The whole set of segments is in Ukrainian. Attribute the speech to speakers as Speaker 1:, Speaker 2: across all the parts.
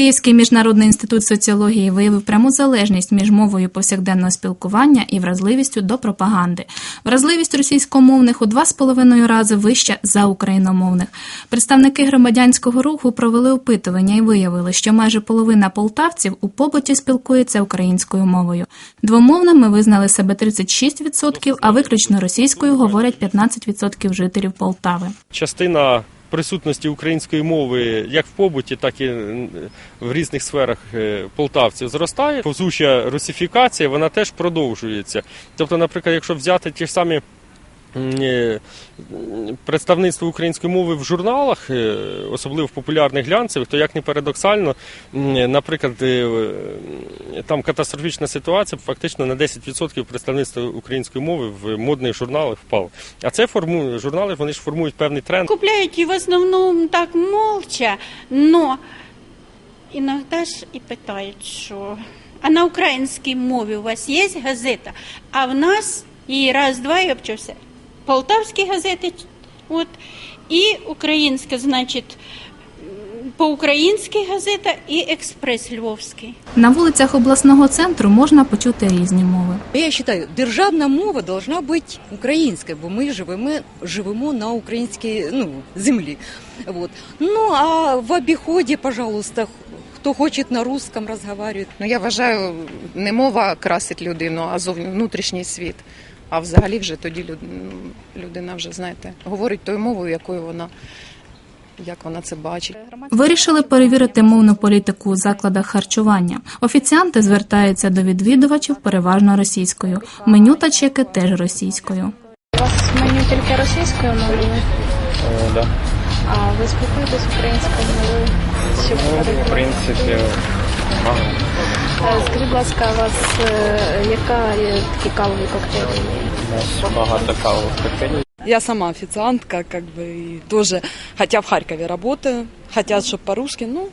Speaker 1: Київський міжнародний інститут соціології виявив пряму залежність між мовою повсякденного спілкування і вразливістю до пропаганди. Вразливість російськомовних у два з половиною рази вища за україномовних. Представники громадянського руху провели опитування і виявили, що майже половина полтавців у побуті спілкується українською мовою. Двомовними визнали себе 36%, а виключно російською говорять 15% жителів Полтави.
Speaker 2: частина присутності української мови як в побуті, так і в різних сферах е, полтавців зростає. Повзуча русифікація вона теж продовжується. Тобто, наприклад, якщо взяти ті ж самі. Е, Представництво української мови в журналах, е, особливо в популярних глянцевих, то як не парадоксально, наприклад, е, е, там катастрофічна ситуація, фактично на 10% представництва української мови в модних журналах впало. А це формує журнали, вони ж формують певний тренд.
Speaker 3: Купляют и в основном так молча, но иногда ж и питають, що а на українській мові у вас є газета, а в нас і раз-два і обчався. Полтавські газети, от, і українська, значить, по-українськи газета і експрес Львовський.
Speaker 1: На вулицях обласного центру можна почути різні мови.
Speaker 4: Я вважаю, державна мова должна бути українською, бо ми живемо, живемо на українській ну, землі. Вот. Ну а в обіході, пожалуйста, хто хоче на русском розмовляє.
Speaker 5: Ну я вважаю, не мова красить людину, а зовні внутрішній світ. А взагалі вже тоді людина вже знаєте говорить тою мовою, якою вона як вона це бачить.
Speaker 1: Вирішили перевірити мовну політику у закладах харчування. Офіціанти звертаються до відвідувачів переважно російською. Меню та чеки теж російською.
Speaker 6: У вас меню тільки російською мовою,
Speaker 7: Да.
Speaker 6: а ви спілкуєтесь українською мовою?
Speaker 7: Ну, в принципі, мало.
Speaker 6: Е, Скажіть, будь ласка, у вас е, яка є такі кавові коктейлі?
Speaker 7: У нас багато кавових коктейлів.
Speaker 8: Я сама официантка, как бы, и тоже, хотя в Харькове работаю, хотят, чтобы по-русски, ну,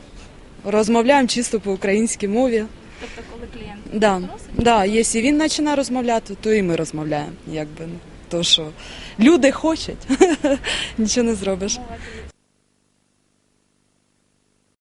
Speaker 8: розмовляємо чисто по-українській мові.
Speaker 6: Тобто, коли клієнт
Speaker 8: Да, да, якщо він починає розмовляти, то і ми розмовляємо, якби. То, що люди хочуть, нічого не зробиш.